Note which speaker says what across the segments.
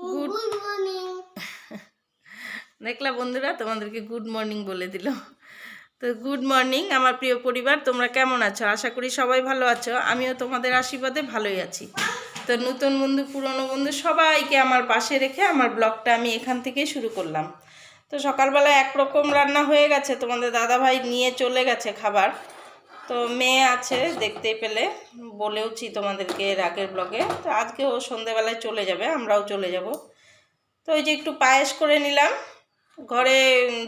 Speaker 1: Good
Speaker 2: morning
Speaker 1: দেখলা বন্ধুরা তোমাদেরকে গুড মর্নিং বলে দিল। তো গুড মর্নিং আমার প্রিয় পরিবার তোমরা কেমন আছো? আশা করি সবাই ভালো আছো। আমিও তোমাদের আশীর্বাদে ভালোই আছি। তো নতুন বন্ধু পুরনো বন্ধু সবাইকে আমার পাশে রেখে আমার ব্লগটা আমি এখান থেকেই শুরু করলাম। তো সকালবেলা একরকম রান্না হয়ে গেছে। তোমাদের দাদাভাই নিয়ে চলে গেছে খাবার। তো মেয়ে আছে, দেখতেই পেলে। বলেওছি তোমাদেরকে এর আগের ব্লগে তো আজকে ও সন্ধেবেলায় চলে যাবে, আমরাও চলে যাব। তো ওই যে একটু পায়েস করে নিলাম। ঘরে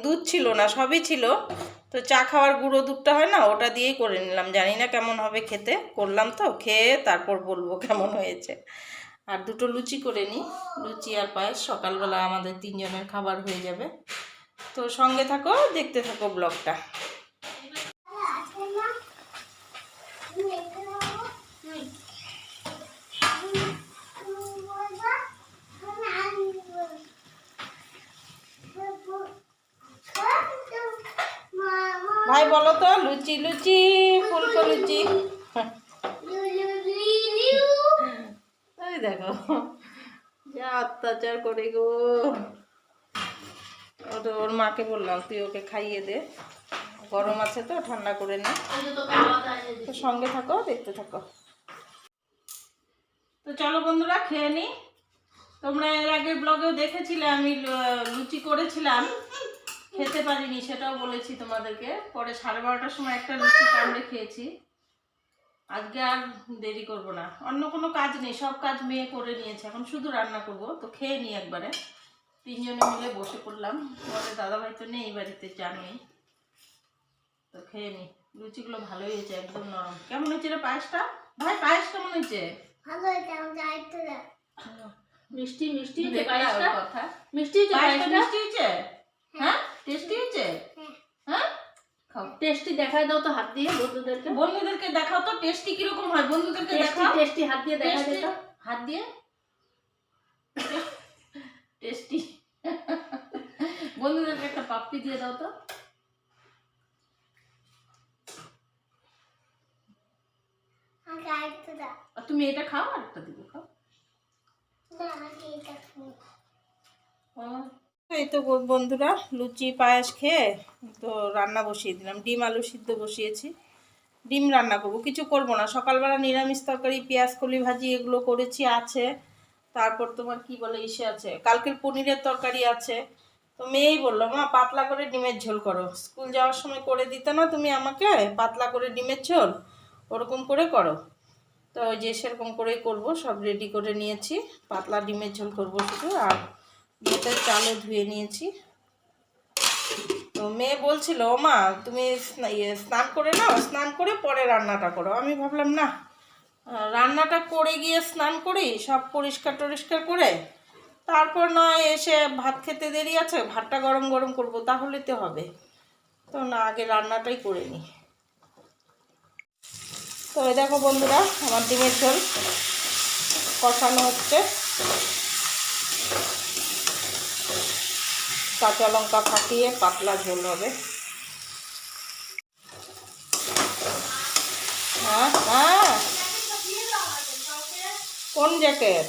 Speaker 1: দুধ ছিল না, সবই ছিল। তো চা খাওয়ার গুঁড়ো দুধটা হয় না, ওটা দিয়েই করে নিলাম। জানি না কেমন হবে খেতে, করলাম তো, খেয়ে তারপর বলব কেমন হয়েছে। আর দুটো লুচি করে নিই লুচি আর পায়েস। সকালবেলা আমাদের তিনজনের খাবার হয়ে যাবে। তো সঙ্গে থাকো, দেখতে থাকো ব্লগটা ভাই, বলো তো, লুচি লুচি, ফুলকো লুচি। দেখো, যা অত্যাচার করে গো। ওটা ওর মাকে বললাম, তুই ওকে খাইয়ে দে। গরম আছে তো, ঠান্ডা করে নে। তো সঙ্গে থাকো, দেখতে থাকো। তো চলো বন্ধুরা, খেয়ে নি। তোমরা এর আগের ব্লগেও দেখেছিলে, আমি লুচি করেছিলাম। খেতে পারিনি সেটাও বলেছি তোমাদেরকে। পরে সাড়ে বারোটার সময় একটা লুচি কামড়ে খেয়েছি। আজকে আর দেরি করব না। অন্য কোনো কাজ নেই সব কাজ মেয়ে করে নিয়েছে। এখন শুধু রান্না করব তো খেয়ে নিই একবারে। তিনজনে মিলে বসে পড়লাম। তোমাদের দাদাভাই তো নেই বাড়িতে জানোই। তো খেয়ে নি। লুচিগুলো ভালোই হয়েছে একদম নরম। কেমন হয়েছে রে পায়েসটা? ভাই পায়েস কেমন হয়েছে?
Speaker 2: ভালো এটা
Speaker 3: মিষ্টি মিষ্টি হয়েছে
Speaker 1: কথা।
Speaker 3: মিষ্টি হয়েছে
Speaker 1: মিষ্টি হয়েছে? হ্যাঁ? টেস্টি হয়েছে? হ্যাঁ? খাও।
Speaker 3: টেস্টি দেখায় দাও তো হাত দিয়ে বন্ধুদেরকে।
Speaker 1: বন্ধুদেরকে দেখাও তো টেস্টি কীরকম হয়? বন্ধুদেরকে
Speaker 3: টেস্টি
Speaker 1: দেখাও।
Speaker 3: টেস্টি হাত দিয়ে দেখা
Speaker 1: হাত দিয়ে? টেস্টি বন্ধুদেরকে একটা পাপ্পি দিয়ে দাও তো। তুমি এটা খাও আর একটা দিব খাও।
Speaker 2: না আমাকে এটা খাব
Speaker 1: এই তো বন্ধুরা, লুচি, পায়েস খেয়ে তো রান্না বসিয়ে দিলাম। ডিম আলু সিদ্ধ বসিয়েছি। ডিম রান্না করব। কিছু করব না। সকালবেলা নিরামিষ তরকারি, পেঁয়াজ, কলি ভাজি এগুলো করেছি, আছে। তারপর তোমার কি বলে, ইসে আছে। কালকের পনিরের তরকারি আছে। তো মেয়েই বলল, মা, পাতলা করে ডিমের ঝোল করো। স্কুল যাওয়ার সময় করে দিতে না তুমি আমাকে, পাতলা করে ডিমের ঝোল, ওরকম করে করো। তো যে সেরকম করেই করব। সব রেডি করে নিয়েছি। পাতলা ডিমের ঝোল করব শুধু। আর ভাতের চালও ধুয়ে নিয়েছি। তো মেয়ে বলছিল মা তুমি ইয়ে স্নান করে নাও, স্নান করে পরে রান্নাটা করো। আমি ভাবলাম, না, রান্নাটা করে গিয়ে স্নান করি, সব পরিষ্কার টরিষ্কার করে, তারপর নয় এসে ভাত খেতে দেরি আছে, ভাতটা গরম গরম করব, তাহলে তো হবে। তো না, আগে রান্নাটাই করে নিই তো দেখো বন্ধুরা, আমার ডিমের ঝোল কষানো হচ্ছে। কাঁচা লঙ্কা ফাটিয়ে পাতলা ঝোল হবে। কোন জ্যাকেট?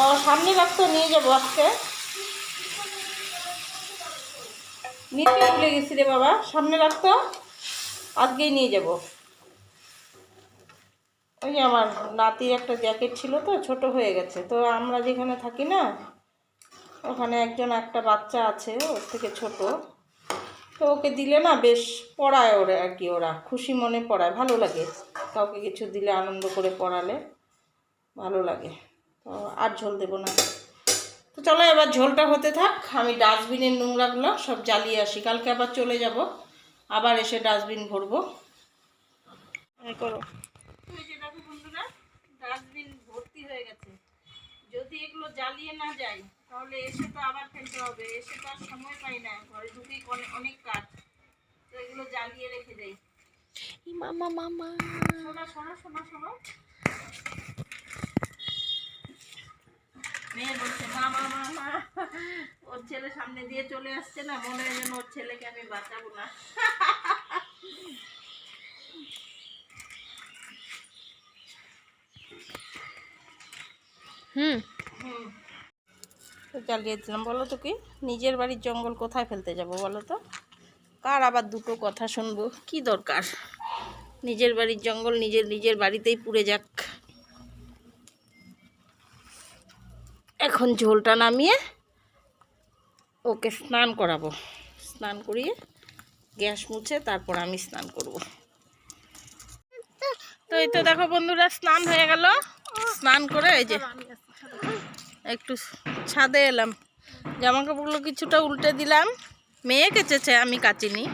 Speaker 1: ও, সামনে রাখতো নিয়ে যাব আজকে। নিতে ভুলে গেছি রে বাবা, সামনে রাখতো আজকেই নিয়ে যাব। ওই আমার নাতির একটা জ্যাকেট ছিল তো, ছোট হয়ে গেছে। তো আমরা যেখানে থাকি না ওখানে একজন একটা বাচ্চা আছে ওর থেকে ছোট। তো ওকে দিলে না বেশ পড়ায় ওরা আর কি ওরা খুশি মনে পড়ায় ভালো লাগে। কাউকে কিছু দিলে আনন্দ করে পড়ালে ভালো লাগে। তো আর ঝোল দেবো না। তো চলো এবার ঝোলটা হতে থাক আমি ডাস্টবিনের নোংরাগুলো সব জ্বালিয়ে আসি। কালকে আবার চলে যাব আবার এসে ডাস্টবিন ভরবো। এই করো। যে দেখো বন্ধুরা ডাস্টবিন ভর্তি হয়ে গেছে। যদি এগুলো জ্বালিয়ে না যাই তাহলে এসে তো আবার ফেলতে হবে এসে তো আর সময় পাই না ঘরে ঢুকেই অনেক অনেক কাজ। তো এগুলো জ্বালিয়ে রেখে দেই।
Speaker 3: মামা মামা
Speaker 1: শোনো শোনো শোনো শোনো। মেয়ে বলছে মামা মামা ওর ছেলে সামনে দিয়ে চলে আসছে না মনে হয় যেন ওর ছেলেকে আমি বাঁচাবো না।
Speaker 3: হুম।
Speaker 1: চালিয়ে দিলাম বলো তো কি, নিজের বাড়ির জঙ্গল কোথায় ফেলতে যাব বলো তো? কার আবার দুটো কথা শুনব? কি দরকার? নিজের বাড়ির জঙ্গল নিজের নিজের বাড়িতেই পুড়ে যাক। এখন ঝোলটা নামিয়ে ওকে স্নান করাবো। স্নান করিয়ে গ্যাস মুছে তারপর আমি স্নান করব। তো এই তো দেখো বন্ধুরা, স্নান হয়ে গেল। স্নান করে এই যে একটু ছাদে এলাম। জামা কাপড়গুলো কিছুটা উল্টে দিলাম। মেয়ে কেচেছে, আমি কাচিনি।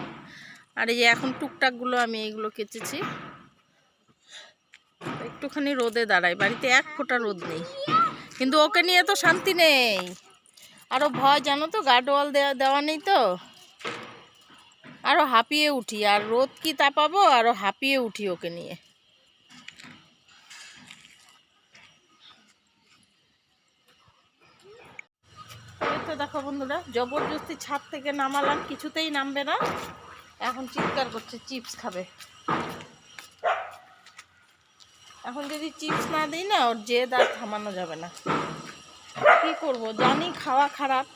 Speaker 1: আর এই যে এখন টুকটাকগুলো আমি এইগুলো কেচেছি। একটুখানি রোদে দাঁড়াই, বাড়িতে এক ফোঁটা রোদ নেই। কিন্তু ওকে নিয়ে তো শান্তি নেই। আরও ভয়, জানো তো গার্ডওয়াল দেওয়া দেওয়া নেই তো। আরও হাঁপিয়ে উঠি, আর রোদ কি তাপাবো আরও হাঁপিয়ে উঠি ওকে নিয়ে। তো দেখো বন্ধুরা, জবরদস্তি ছাদ থেকে নামালাম, কিছুতেই নামবে না। এখন চিৎকার করছে, চিপস খাবে। এখন যদি চিপস না দিই না, ওর জেদ আর থামানো যাবে না। কি করব? জানি খাওয়া খারাপ,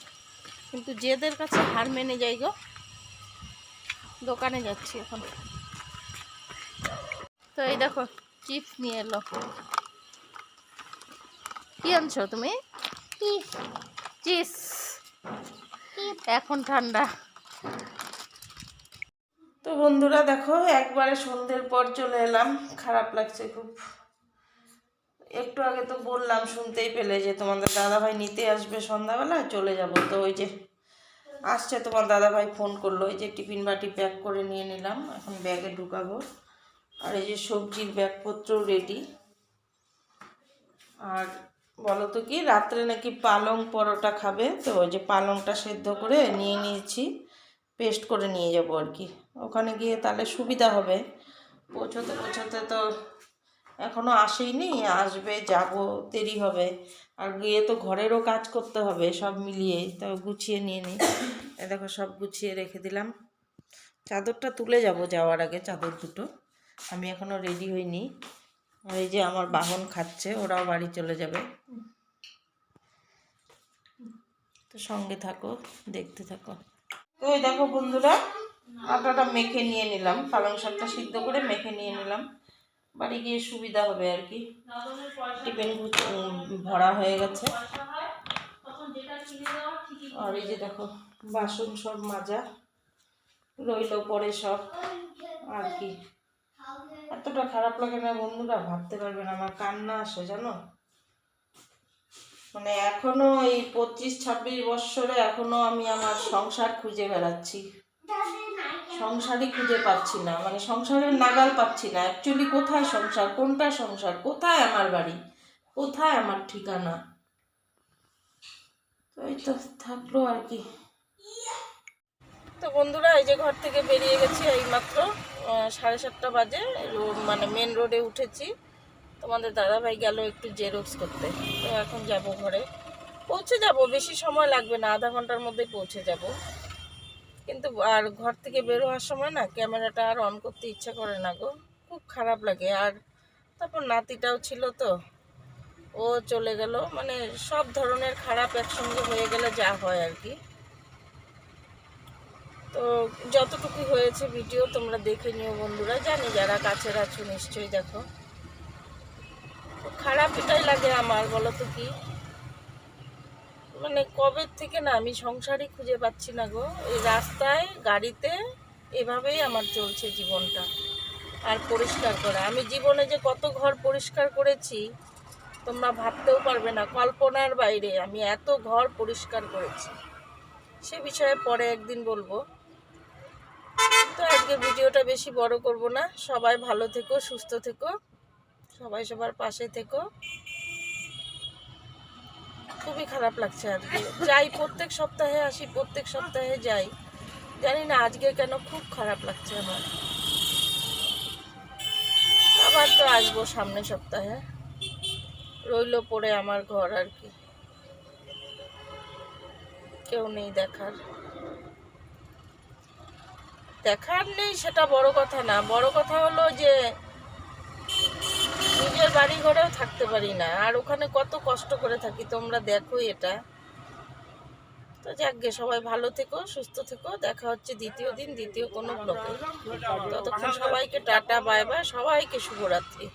Speaker 1: কিন্তু জেদের কাছে হার মেনে যাই গো। দোকানে যাচ্ছি এখন। তো এই দেখো, চিপস নিয়ে এলো। কি আনছো তুমি?
Speaker 2: চিপ
Speaker 1: এখন ঠান্ডা। তো বন্ধুরা দেখো একবারে সন্ধ্যের পর চলে এলাম। খারাপ লাগছে খুব। একটু আগে তো বললাম শুনতেই পেলে যে তোমাদের দাদাভাই নিতে আসবে সন্ধ্যাবেলা চলে যাব। তো ওই যে আসছে তোমার দাদাভাই ফোন করল। ওই যে টিফিন বাটি প্যাক করে নিয়ে নিলাম। এখন ব্যাগে ঢুকাবো। আর এই যে সবজির ব্যাগপত্র রেডি আর বলো তো কি? রাত্রে নাকি পালং পরোটা খাবে? তো ওই যে পালংটা সেদ্ধ করে নিয়ে নিয়েছি, পেস্ট করে নিয়ে যাব আর কি। ওখানে গিয়ে তাহলে সুবিধা হবে। পৌঁছতে পৌঁছতে তো এখনও আসেইনি, আসবে, যাব, দেরি হবে। আর গিয়ে তো ঘরেরও কাজ করতে হবে সব মিলিয়ে, তো গুছিয়ে নিয়ে নিই। দেখো সব গুছিয়ে রেখে দিলাম। চাদরটা তুলে যাব যাওয়ার আগে, চাদর দুটো। আমি এখনও রেডি হইনি। আর এই যে আমার বাহন খাচ্ছে, ওরাও বাড়ি চলে যাবে। তো সঙ্গে থাকো, দেখতে থাকো। তো এই দেখো বন্ধুরা, আটাটা মেখে নিয়ে নিলাম। পালং শাকটা সিদ্ধ করে মেখে নিয়ে নিলাম। বাড়ি গিয়ে সুবিধা হবে আর কি। টিফিন ভরা হয়ে গেছে। আর এই যে দেখো, বাসন সব মাজা। রইল পরে সব। আর কি। এতটা খারাপ লাগে না, বন্ধুরা ভাবতে পারবে না, আমার কান্না আসে, জানো? মানে এখনও এই পঁচিশ, ছাব্বিশ বৎসরে এখনও আমি আমার সংসার খুঁজে বেড়াচ্ছি। সংসারই খুঁজে পাচ্ছি না মানে সংসারের নাগাল পাচ্ছি না। অ্যাকচুয়ালি কোথায় সংসার? কোনটা সংসার? কোথায় আমার বাড়ি? কোথায় আমার ঠিকানা? তো এই তো থাকল আর কি। তো বন্ধুরা এই যে ঘর থেকে বেরিয়ে গেছি এইমাত্র আহ, সাড়ে সাতটা বাজে। মানে মেন রোডে উঠেছি। তোমাদের দাদাভাই গেল একটু জেরক্স করতে। তো এখন যাব ঘরে। পৌঁছে যাব বেশি সময় লাগবে না আধা ঘণ্টার মধ্যে পৌঁছে যাব। কিন্তু আর ঘর থেকে বের হওয়ার সময় না ক্যামেরাটা আর অন করতে ইচ্ছা করে না গো। খুব খারাপ লাগে। আর তারপর নাতিটাও ছিল তো ও চলে গেল। মানে সব ধরনের খারাপ একসঙ্গে হয়ে গেলে যা হয় আর কি। তো যতটুকু হয়েছে ভিডিও তোমরা দেখে নিও বন্ধুরা, জানি যারা কাছের আছো নিশ্চয়ই দেখো। খারাপ এটাই লাগে আমার, বলো তো কি? মানে কবে থেকে না আমি সংসারই খুঁজে পাচ্ছি না গো, এই রাস্তায়, গাড়িতে, এভাবেই আমার চলছে জীবনটা। আর পরিষ্কার করা, আমি জীবনে যে কত ঘর পরিষ্কার করেছি, তোমরা ভাবতেও পারবে না, কল্পনার বাইরে আমি এত ঘর পরিষ্কার করেছি। সে বিষয়ে পরে একদিন বলব। তো আজকে ভিডিওটা বেশি বড় করব না। সবাই ভালো থেকো, সুস্থ থেকো, সবাই সবার পাশে থেকো। খুবই খারাপ লাগছে আজকে। যাই, প্রত্যেক সপ্তাহে আসি, প্রত্যেক সপ্তাহে যাই। জানি না আজকে কেন খুব খারাপ লাগছে আমার। আবার তো আসব সামনে সপ্তাহে। রইল পড়ে আমার ঘর আর কি। কেউ নেই দেখার। দেখার নেই সেটা বড় কথা না। বড় কথা হলো যে, নিজের বাড়ি ঘরেও থাকতে পারি না। আর ওখানে কত কষ্ট করে থাকি, তোমরা দেখো এটা। তো যাকগে সবাই ভালো থেকো, সুস্থ থেকো। দেখা হচ্ছে দ্বিতীয় দিন, দ্বিতীয় কোনো ব্লকে ততক্ষণ সবাইকে টাটা, বাই বাই, সবাইকে শুভরাত্রি।